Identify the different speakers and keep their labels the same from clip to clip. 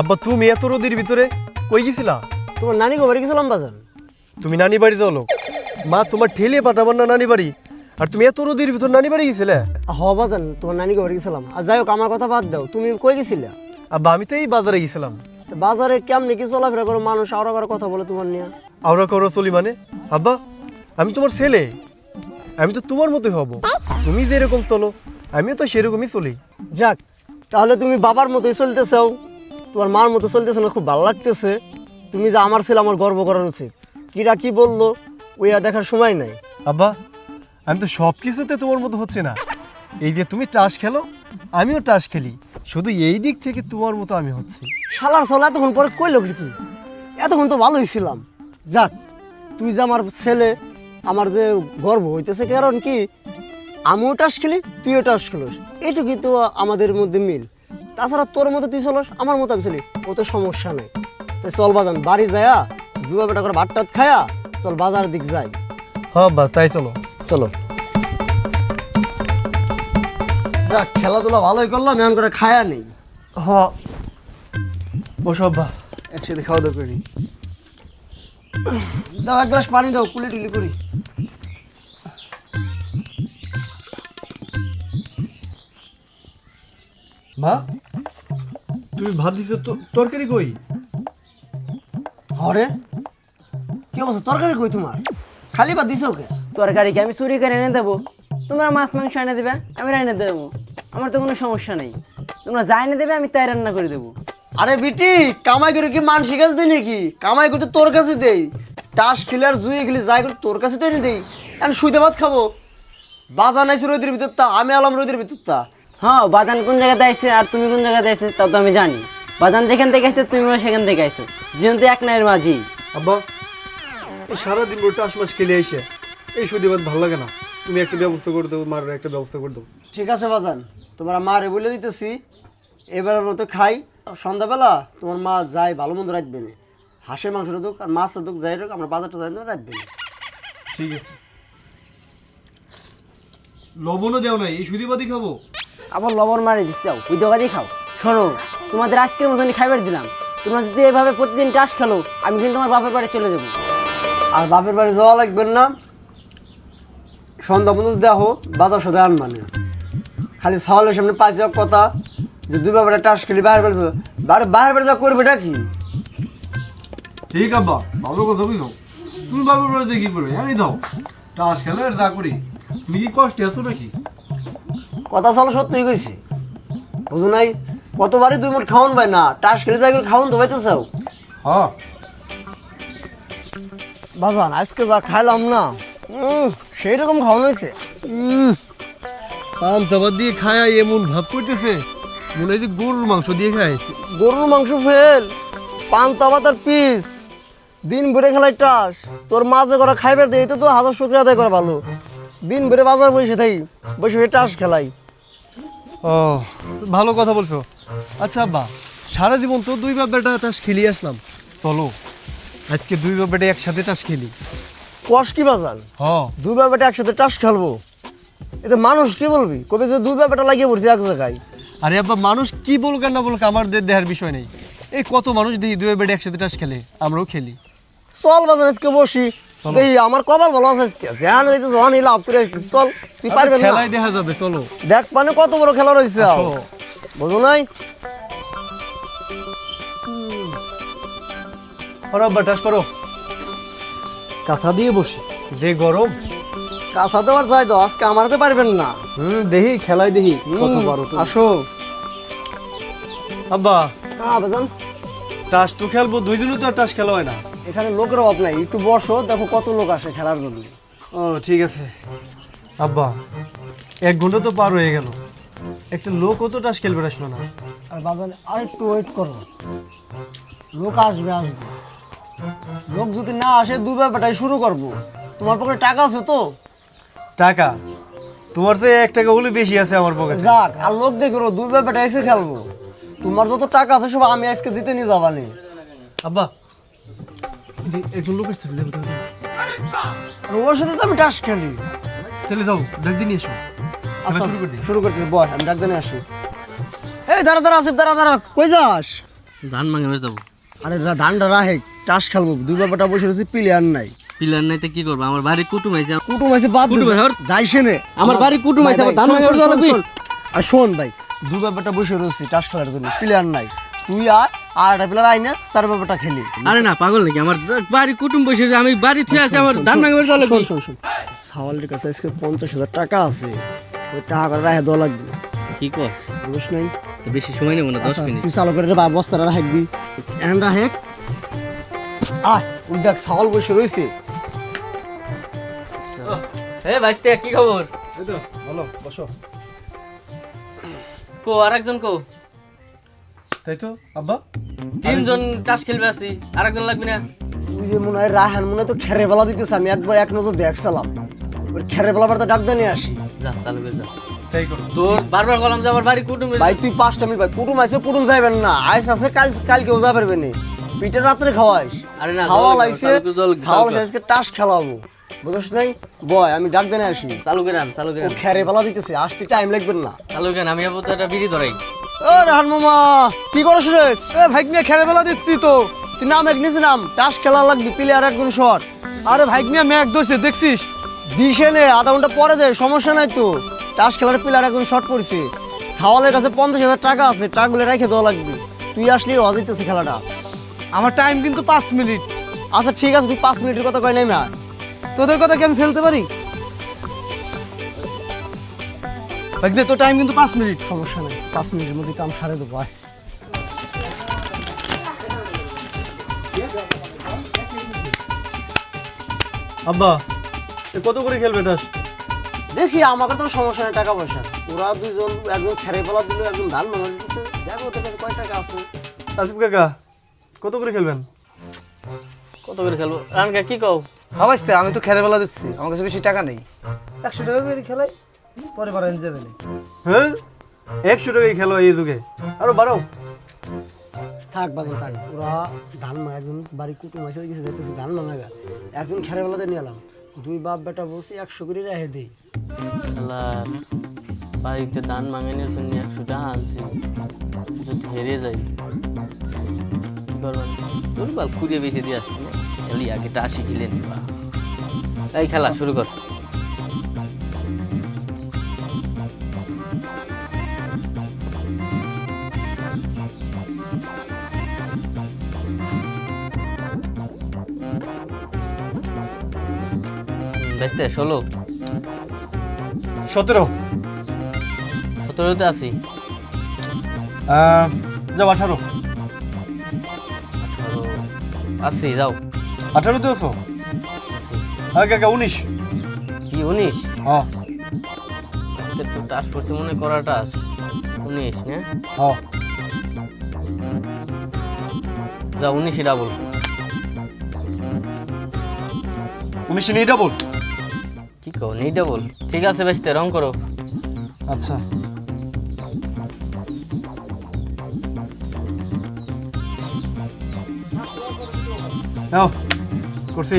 Speaker 1: আব্বা তুমি এত রোদের ভিতরে কই গেছিলা?
Speaker 2: তোমার নানি ঘরে গেছিলাম বাজান
Speaker 1: তুমি নানি বাড়ি চলো মা তোমার ঠেলে পাঠাবার না নানি বাড়ি? আর তুমি এত রোদের ভিতর নানি বাড়ি গেছিলে?
Speaker 2: হ বাজান তোমার নানি ঘরে গেছিলাম। আর যাই হোক আমার কথা বাদ দাও। তুমি কই গেছিলে?
Speaker 1: আব্বা আমি তো এই বাজারে গেছিলাম।
Speaker 2: বাজারে কেমনি কি চলাফেরা করো? মানুষ আরও আরও কথা বলে তোমার নিয়ে।
Speaker 1: আওরা করো চলি মানে? আব্বা আমি তোমার ছেলে। আমি তো তোমার মতোই হব। তুমি যেরকম চলো আমিও তো সেরকমই চলি।
Speaker 2: যাক তাহলে তুমি বাবার মতোই চলতেছাও তোমার মার মতো চলতেছে না খুব ভালো লাগতেছে। তুমি যে আমার ছেলে আমার গর্ব করার উচিত। কিরা কি বলল ওই আর দেখার সময় নাই।
Speaker 1: আব্বা আমি তো সব কিছুতে তোমার মতো হচ্ছে না। এই যে তুমি টাস খেলো আমিও টাস খেলি। শুধু এই দিক থেকে তোমার মতো আমি হচ্ছি।
Speaker 2: শালার চলা এতক্ষণ পরে কইলো কি তুই এতক্ষণ তো ভালোই ছিলাম। যাক তুই যে আমার ছেলে আমার যে গর্ব হইতেছে কারণ কি? আমিও টাস খেলি তুইও টাস খেলিস। এইটুকুই তো আমাদের মধ্যে মিল। তাছাড়া তোর মতো তুই চলস আমার মতো আমি চলি। ও তো সমস্যা নাই। তো চল বাজান বাড়ি যায়া দুয়া বেটা করে ভাত টাত খায়া চল বাজার দিক যাই।
Speaker 1: হ্যাঁ আব্বা তাই চলো।
Speaker 2: চলো। যাক খেলাধুলা ভালোই করলাম এমন করে খায়া নেই।
Speaker 1: হ্যাঁ বসো আব্বা। একসাথে খাওয়া দাওয়া করি
Speaker 2: দাও এক গ্লাস পানি দাও কুলি টুলি করি।
Speaker 1: মা? তুমি ভাত দিছো তরকারি কই?
Speaker 2: হরে? কি অবস্থা? তরকারি কই তোমার? খালি বা দিছো ওকে
Speaker 3: তরকারিকে আমি চুরি করে এনে দেবো? তোমরা মাছ মাংস এনে দেবে আমি রান্না দেবো। আমার তো কোনো সমস্যা নেই। তোমরা যা এনে দেবে আমি তাই রান্না করে দেবো।
Speaker 2: আরে বিটি কামাই করে কি মানসিক কাছে দেই নাকি? কামাই করতে তোর কাছে দেই। টাস খেলে আর জুয়ে খেলে যাই করে তোর কাছে তো এনে দেই। এখন শুইতে ভাত খাব। বাজার নাইছে রোদের ভিতর তা আমি আলাম রোদের ভিতর তা
Speaker 3: হ্যাঁ বাদান কোন জায়গাতে আইছে আর তুমি কোন জায়গাতে আইছে তা তো আমি জানি। বাদান যেখান থেকে আইছে তুমিও সেখান থেকে জীবন তো এক নাইয়ের মাঝি।
Speaker 1: আব্বা এই সারাদিন রোড টাস মাস খেলে এসে এই সুদি ভাত ভালো লাগে না। তুমি একটা ব্যবস্থা করে দেবো মার একটা ব্যবস্থা করে দেবো
Speaker 2: ঠিক আছে বাজান তোমার মারে বলে দিতেছি। এবারের তো খাই। সন্ধ্যাবেলা তোমার মা যায় ভালো মন্দ রাখবে না। হাঁসের মাংস রাখুক আর মাছ রাখুক যাই রাখুক আমরা বাজারটা যাই না রাখবে না।
Speaker 1: ঠিক আছে। লবণও দেও নাই এই সুদি ভাতই খাব।
Speaker 3: আবার লবণ মারি দিচ্ছি যাও ওই দোকানেই খাও। শোনো তোমাদের আজকের মতনই খাবার দিলাম। তোমরা যদি এভাবে প্রতিদিন টাস খেলো আমি কিন্তু আমার বাপের বাড়ি চলে যাব।
Speaker 2: আর বাপের বাড়ি যাওয়া লাগবে না। সন্ধ্যা পর্যন্ত দেখো বাজার সাথে আনবানে। খালি সওয়ালের সামনে পাঁচ যাওয়ার কথা যে দুই বাবার টাস খেলি বাইরে বেড়ে বাইরে বাইরে বেড়ে যা করবে এটা কি?
Speaker 1: ঠিক আব্বা ভালো কথা বুঝো। তুমি বাবার বাড়িতে কি করবে আমি দাও টাস খেলে যা করি। তুমি কি কষ্টে আছো নাকি?
Speaker 2: কথা চলো সত্যি কইছি। বুঝো নাই? কতবারই দুই মুঠ খাওয়ান ভাই না টাস খেলে যাই করে খাওয়ান তো পাইতে চাও বাজান আজকে যা খাইলাম না সেই রকম খাওয়ানো হয়েছে
Speaker 1: পান তাবার দিয়ে খায় এমন ভাব করতেছে। মনে হয় যে গরুর মাংস দিয়ে খাইছে
Speaker 2: গরুর মাংস ফেল পান তাবাতার পিস। দিন ভরে খেলাই টাস তোর মাঝে করা খাইবার দেয় তো তো হাজার শুক্রিয়া আদায় করা ভালো। দিন ভরে বাজার বসে থাকি বসে বসে টাস খেলাই।
Speaker 1: ও ভালো কথা বলছো। আচ্ছা আব্বা সারা জীবন তো দুই বাপ বেটা টাস খেলি আসলাম। চলো আজকে দুই বাপ বেটা একসাথে টাস খেলি।
Speaker 2: কষ কি বাজার
Speaker 1: হ।
Speaker 2: দুই ব্যাপারটা একসাথে টাস খেলব? এতে মানুষ কি বলবি? কবে যে দুই ব্যাপারটা লাগিয়ে পড়ছে এক জায়গায়।
Speaker 1: আরে আব্বা মানুষ কি বলুক আর না বলুক আমাদের দেহার বিষয় নেই। এই কত মানুষ দেখি দুই বেটা একসাথে টাস খেলে আমরাও খেলি।
Speaker 2: চল বাজার আজকে বসি। এই আমার কপাল ভালো আছে আজকে। যেখানে দিতে লাভ করে চল তুই পারবেন না।
Speaker 1: খেলাই দেখা যাবে চলো।
Speaker 2: দেখ মানে কত বড় খেলা রয়েছে বুঝো নাই?
Speaker 1: আর আব্বা টাস
Speaker 2: কাঁচা দিয়ে বসি।
Speaker 1: যে গরম।
Speaker 2: কাঁচা দেওয়ার চাই তো আজকে আমার হাতে পারবেন না।
Speaker 1: হুম দেখি খেলাই দেখি কত পারো তুমি।
Speaker 2: আসো।
Speaker 1: আব্বা।
Speaker 2: হ্যাঁ বাজান।
Speaker 1: টাস তো খেলব দুই দিনও তো আর টাস খেলা হয় না।
Speaker 2: এখানে লোকের অভাব নাই। একটু বসো দেখো কত লোক আসে খেলার জন্য।
Speaker 1: ও ঠিক আছে। আব্বা এক ঘণ্টা তো পার হয়ে গেল। একটা লোক তো টাস খেলবে না শোনো না।
Speaker 2: আর বাজারে আর একটু ওয়েট করো। লোক আসবে আসবে। লোক যদি না আসে দু ব্যাপারটাই শুরু করব। তোমার পকেটে টাকা আছে তো?
Speaker 1: টাকা? তোমার চেয়ে এক টাকা হলে বেশি আছে আমার পকেটে।
Speaker 2: যাক আর লোক দেখো দু ব্যাপারটা এসে খেলব। তোমার যত টাকা আছে সব আমি আজকে জিতে নিয়ে যাবানি
Speaker 1: আব্বা একজন লোক আসতেছে।
Speaker 2: ওর সাথে তো আমি টাস খেলি।
Speaker 1: তাহলে যাও ডাক দিয়ে নিয়ে এসো।
Speaker 2: আচ্ছা
Speaker 1: শুরু করে দিই।
Speaker 2: শুরু বল আমি ডাক দিনে আসি। এই দাঁড়া দাঁড়া আসিফ দাঁড়া দাঁড়া কই যাস?
Speaker 3: ধান মাঙে যাব।
Speaker 2: আরে ধানটা রাহে টাস খেলব। দুই বাবাটা বসে রয়েছে প্লেয়ার নাই।
Speaker 3: পিলার নাইতে কি করব? আমার বাড়ি কুটুম আছে
Speaker 2: কুটুম আছে বাদ।
Speaker 3: কুটুম?
Speaker 2: যাইছে নে।
Speaker 3: আমার বাড়ি কুটুম আছে, আমার ধান।
Speaker 2: শোন। আর শোন ভাই দুই বাবাটা বসে রয়েছে টাস খেলার জন্য প্লেয়ার নাই। তুই আর আর একটা প্লেয়ার আই না চার বাবাটা খেলি।
Speaker 3: আরে না পাগল নাকি? আমার বাড়ি কুটুম বসে আছে, আমি বাড়ি থুয়ে আছে আমার ধান যাওয়া লাগবে
Speaker 2: শোন শোন শোন সাওয়ালের কাছে আজকে পঞ্চাশ হাজার টাকা আছে। ওই টাকা করে রাখে দেওয়া লাগবে।
Speaker 3: কি কস?
Speaker 2: বুঝছ নাই?
Speaker 3: তো বেশি সময় নেব না দশ
Speaker 2: আচ্ছা,
Speaker 3: মিনিট।
Speaker 2: তুই চালু করে বা বস্তাটা রাখবি এখন রাহেক আয় ওই দেখ ছাগল বসে রয়েছে।
Speaker 3: এ ভাইস্তে কি খবর?
Speaker 1: এই তো ভালো বসো।
Speaker 3: কো আরেকজন কো।
Speaker 1: তাই তো? আব্বা?
Speaker 3: তিনজন টাস খেলবে আসছি আরেকজন লাগবে না।
Speaker 2: তুই যে মনে হয় রাহান মনে তো খেরে বেলা দিতেছে আমি একবার এক নজর দেখছিলাম ওই খেরে বেলা তো ডাক আসি।
Speaker 3: যা চালু করে যা।
Speaker 1: তাই করো।
Speaker 3: তোর বারবার গলাম যে আমার বাড়ি কুটুম
Speaker 2: ভাই তুই পাঁচটা মিনিট ভাই কুটুম আছে কুটুম যাইবেন না। আইস আছে কাল কালকেও যা পারবেন না। পিঠের রাত্রে খাওয়াইস।
Speaker 3: আরে না, জল-
Speaker 2: ছাওয়াল
Speaker 3: জল-
Speaker 2: আজকে টাস খেলাবো। বুঝছ নাই? বয় আমি ডাক দিয়ে নিয়ে আসি।
Speaker 3: চালু করে আন চালু করে
Speaker 2: খেরে বেলা দিতেছে আসতে টাইম লাগবে না।
Speaker 3: চালু করে আমি আবার তো একটা বিড়ি ধরাই।
Speaker 2: ও রাহান মামা, কি করছ রে? এ ভাই নিয়ে খেলে বেলা দিচ্ছি তো। তুই নাম এক নিচে নাম টাস খেলা লাগবি প্লেয়ার একজন শট আরে ভাই নিয়ে ম্যাক ধরছে, দেখছিস? দিশে নে আধা ঘণ্টা পরে দে, সমস্যা নাই তো। টাস খেলার প্লেয়ার একজন শট করছে সাওয়ালের কাছে পঞ্চাশ হাজার টাকা আছে, টাকাগুলো রেখে দেওয়া লাগবে। তুই আসলেই অজিতেছে খেলাটা।
Speaker 1: আমার টাইম কিন্তু পাঁচ মিনিট।
Speaker 2: আচ্ছা ঠিক আছে, তুই পাঁচ মিনিটের কথা কয় নাই মা।
Speaker 1: তোদের কথা কি আমি ফেলতে পারি? ভাগ্নে তোর টাইম কিন্তু পাঁচ মিনিট।
Speaker 2: সমস্যা নাই। পাঁচ মিনিটের মধ্যে কাম সারে দেবো আয়।
Speaker 1: আব্বা এ কত করে খেলবে টাস
Speaker 2: দেখি আমাকে তো সমস্যা নেই টাকা পয়সা ওরা দুইজন একজন খেরে ফেলা দিল একজন ধান ভাঙা দিতেছে। দেখো ওদের কাছে কয় টাকা আছে?
Speaker 1: আসিফ কাকা কত করে খেলবেন?
Speaker 3: কত করে খেলব? রানকা কি কও?
Speaker 4: হাবাইতে আমি তো খেলে বেলা দিচ্ছি। আমার কাছে বেশি টাকা নেই।
Speaker 1: একশো টাকা করে খেলাই। পরে বাড়ান যাবে না। হ্যাঁ? একশো টাকাই খেলো এই যুগে। আরও বাড়াও।
Speaker 2: থাক বাজান থাক। ওরা ধান মা একজন বাড়ি কুটুম আছে গেছে দেখতেছি ধান একজন খেরে বেলাতে নিয়ে এলাম। দুই বাপ বেটা বসে একশো করে রেখে দিই।
Speaker 3: বাড়িতে ধান মাঙানোর জন্য একশো টাকা আনছি। যদি হেরে যাই। কি করবেন দুর্বল কুড়িয়ে বেশি দিয়ে আসছি এলি আগে টাসি নিবা এই খেলা শুরু কর। বেসতে ষোলো।
Speaker 1: সতেরো।
Speaker 3: সতেরোতে আছি।
Speaker 1: যাও আঠারো।
Speaker 3: আশি যাও।
Speaker 1: আঠারোতে আছো? হ্যাঁ কাকা উনিশ।
Speaker 3: কি উনিশ?
Speaker 1: হ্যাঁ।
Speaker 3: তো টাস পড়ছে মনে করা টাস উনিশ না?
Speaker 1: হ্যাঁ।
Speaker 3: যা উনিশে ডাবল
Speaker 1: উনিশ নেই ডাবল
Speaker 3: কো নেই ডাবল ঠিক আছে বেশতে রং করো।
Speaker 1: আচ্ছা। নাও করছি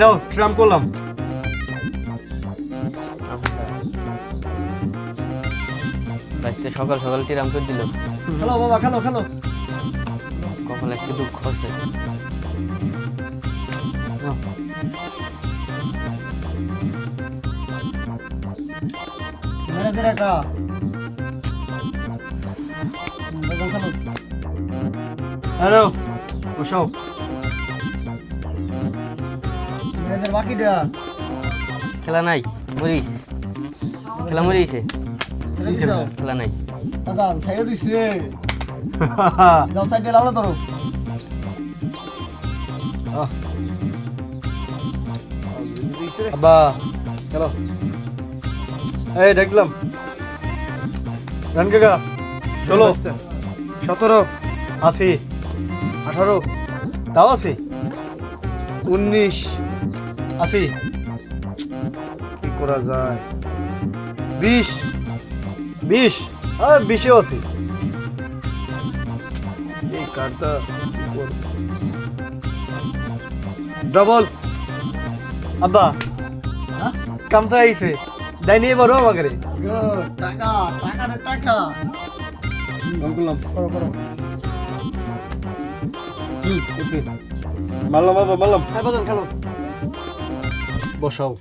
Speaker 1: নাও ট্রাম করলাম।
Speaker 3: বেশতে সকাল সকাল টিরাম করে দিল।
Speaker 2: খেলো বাবা খেলো খেলো।
Speaker 3: কখন আজকে দুঃখ আছে
Speaker 2: ম্যানেজার একটা
Speaker 1: হ্যালো বসাও।
Speaker 2: ম্যানেজার বাকি
Speaker 3: খেলা নাই মরিস। খেলা মরিছে খেলা নাই।
Speaker 2: বাজান ছেড়ে দিছে। যাও সাইডে লাউলা ধরো।
Speaker 1: আব্বা চলো এই দেখলাম। রান কাকা ষোলো
Speaker 4: সতেরো
Speaker 1: আশি
Speaker 4: আঠারো
Speaker 1: তাও আশি
Speaker 4: উনিশ
Speaker 1: আশি।
Speaker 4: কি করা যায়? বিশ।
Speaker 1: বিশ? আর বিশেও আশি
Speaker 4: এই কার্ডটা ডবল।
Speaker 1: আব্বা কাম তো আইছে। দাই নিয়ে বড় আমাকে
Speaker 2: টাকা টাকা রে টাকা।
Speaker 1: করলাম
Speaker 2: করো। করো
Speaker 4: মারলাম বাবা মারলাম।
Speaker 2: হ্যাঁ বাজান খেলো।
Speaker 1: বসাও।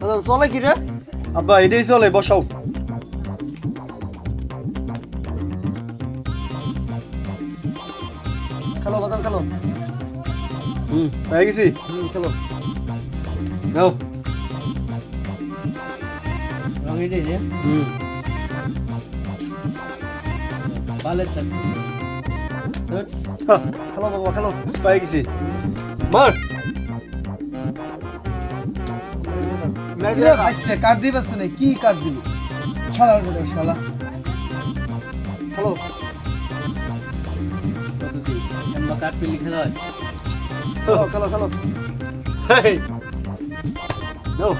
Speaker 2: বাজান চলে কি রে?
Speaker 1: আব্বা এটাই চলে বসাও
Speaker 2: খেলো বাজান খেলো
Speaker 1: হুম পেয়ে গেছি
Speaker 2: হুম খেলো
Speaker 1: নাও
Speaker 3: রং এটাই যে
Speaker 1: হুম
Speaker 3: চাষ
Speaker 2: খেলো বাবা খেলো
Speaker 1: পেয়ে গেছি মার
Speaker 4: কি দিবি? শালা? শালা
Speaker 3: হয়
Speaker 2: খেলো
Speaker 1: হেই নাও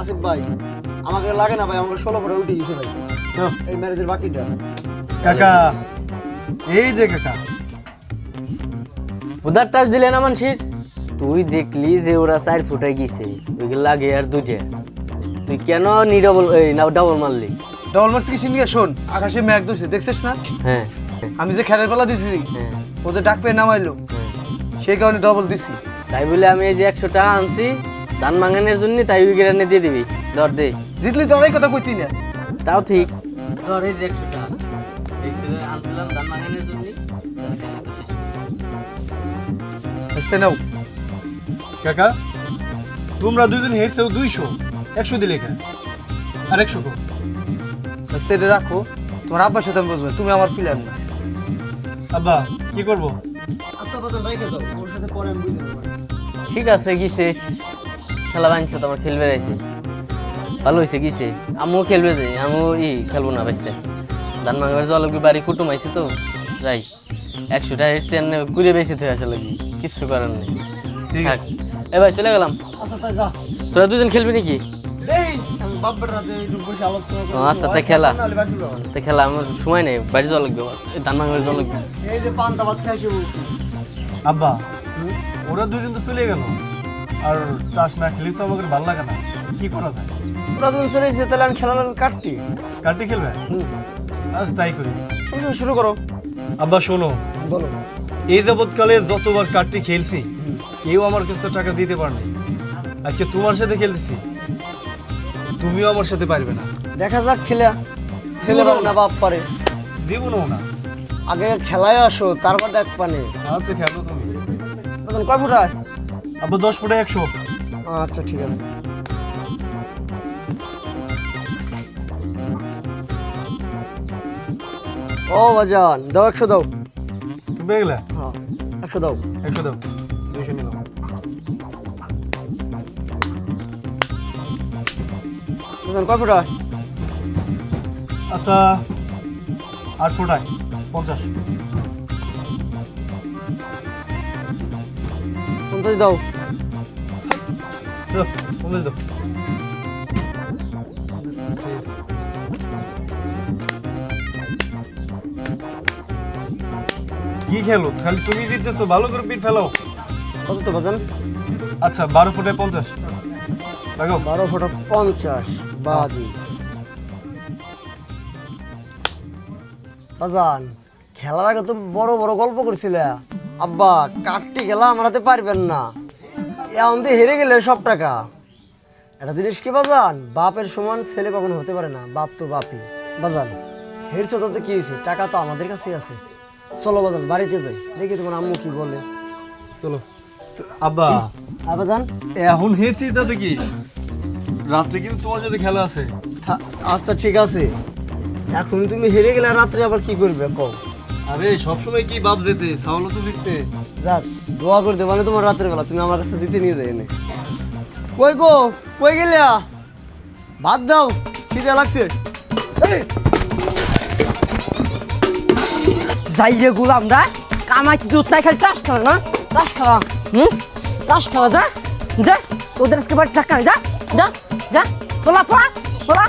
Speaker 2: আসিফ ভাই আমাকে লাগে না ভাই আমাকে ষোলো করে উঠে গেছে ভাই। এই ম্যারেজের বাকিটা।
Speaker 1: কাকা। এই যে কাকা।
Speaker 3: উদার টাচ দিলে না মানুষের তুই দেখলি যে ওরা চার ফুটে গেছে ওইগুলো লাগে আর দুটে তুই কেন নি ডবল এই না ডাবল মারলি?
Speaker 4: ডবল মার্কস কি শুনিয়ে শোন আকাশে মেঘ ধরছে দেখছিস না?
Speaker 3: হ্যাঁ।
Speaker 4: আমি যে খেলার বেলা দিছি
Speaker 3: হ্যাঁ।
Speaker 4: যে ডাক পেয়ে নামাইলো
Speaker 3: হ্যাঁ।
Speaker 4: সেই কারণে ডবল দিছি।
Speaker 3: তাই বলে আমি এই যে একশো টাকা আনছি ধান মাঙানোর জন্য তাই উইকেট এনে দিয়ে দিবি। ধর দে।
Speaker 4: জিতলি তো অনেক কথা কইতি না।
Speaker 3: তাও ঠিক। ধর এই যে একশো টাকা এই ছিল আনছিলাম ধান মাঙানোর জন্য।
Speaker 4: আসতে নাও।
Speaker 1: কাকা তোমরা দুজন হেরছেও দুইশো একশো দিলে কেন আর একশো কো।
Speaker 4: আসতে এটা রাখো। তোমার আব্বার সাথে আমি বসবো তুমি আমার প্লেয়ার না
Speaker 1: আব্বা কি করব?
Speaker 2: আচ্ছা বাজান রেখে দাও ওর সাথে পরে আমি বুঝে নেব।
Speaker 3: ঠিক আছে গিয়েছে খেলা বানছো তো আমার খেলবে রয়েছে ভালো হয়েছে গিয়েছে আমিও খেলবে যাই আমিও ই খেলব না বেসতে ধান মাঙার জল বাড়ি কুটুম আইছে তো। যাই একশো টাকা এসছে ঘুরে বেশি থেকে আসা লাগি। কিচ্ছু করার নেই।
Speaker 1: ঠিক আছে।
Speaker 3: এবার চলে গেলাম।
Speaker 2: আচ্ছা তাই যা।
Speaker 3: তোরা দুজন খেলবি নাকি? আচ্ছা, তা খেলা। তো খেলা আমার সময় নেই বাড়ি যাওয়া লাগবে ধান লাগবে।
Speaker 2: এই যে পান্তা বাচ্চা এসে বলছি
Speaker 1: আব্বা ওরা দুজন তো চলে গেল। আর চাষ না খেলে তো আমাদের ভালো লাগে না। কি করা যায়?
Speaker 2: ওরা যখন চলে এসেছে তাহলে আমি খেলা কাটটি
Speaker 1: কাটি খেলবে? আজ তাই করি।
Speaker 2: শুরু করো।
Speaker 1: আব্বা শোনো।
Speaker 2: বলো।
Speaker 1: এই যাবৎকালে যতবার কার্ডটি খেলছি কেউ আমার কাছে টাকা দিতে পারে আজকে তোমার সাথে খেলতেছি। তুমিও আমার সাথে পারবে না।
Speaker 2: দেখা যাক খেলা। ছেলে পারে না। বাপ পারে।
Speaker 1: জীবনও না।
Speaker 2: আগে খেলায় আসো তারপর দেখ পানে।
Speaker 1: আচ্ছা খেলো তুমি।
Speaker 2: তখন কয় ফুটায়
Speaker 1: আব্বা দশ ফুটে একশো।
Speaker 2: আচ্ছা ঠিক আছে। ও বাজান দাও একশো দাও।
Speaker 1: তুমি গেলে
Speaker 2: হ্যাঁ একশো দাও।
Speaker 1: একশো দাও। দুইশো নিলাম।
Speaker 2: কয় ফুটায়
Speaker 1: আচ্ছা আট ফুটায় পঞ্চাশ।
Speaker 2: পঞ্চাশ দাও,
Speaker 1: পঞ্চাশ দাও। কি খেলো? খালি তুমি জিততেছো ভালো করে পিঠ ফেলাও।
Speaker 2: কত তো বাজান?
Speaker 1: আচ্ছা বারো ফুটে পঞ্চাশ। লাগাও
Speaker 2: বারো ফুটা পঞ্চাশ বাদি বাজান খেলার আগে তো বড় বড় গল্প করছিলে। আব্বা কাটটি খেলা আমার হাতে পারবেন না। এখন দিয়ে হেরে গেলে সব টাকা। একটা জিনিস কি বাজান? বাপের সমান ছেলে কখনো হতে পারে না। বাপ তো বাপই। বাজান হেরছো তাতে কি হয়েছে? টাকা তো আমাদের কাছেই আছে। চলো বাজান বাড়িতে যাই। দেখি তোমার আম্মু কি বলে।
Speaker 1: চলো। আব্বা।
Speaker 2: আর বাজান
Speaker 1: এখন হেরছি তাতে কি রাত্রে কিন্তু তোমার সাথে খেলা আছে।
Speaker 2: আচ্ছা ঠিক আছে। এখন তুমি হেরে গেলে রাত্রে আবার কি করবে কম
Speaker 1: আরে সবসময় কি বাপ যেতে? সাউলো তো জিততে।
Speaker 2: যাক দোয়া করে দেবানে তোমার রাত্রে বেলা। তুমি আমার কাছে জিতে নিয়ে যাই কই গো? কই গেলে? ভাত দাও খিদে লাগছে।
Speaker 5: যাই রে গুলাম রা, কামাই দুধ নাই খালি টাস খাওয়া, না? টাস খাওয়া। হুম? টাস খাওয়া, যা। যা ওদের আজকে বাড়ি টাকা যা। যা যা। পোলা পোলা পোলা।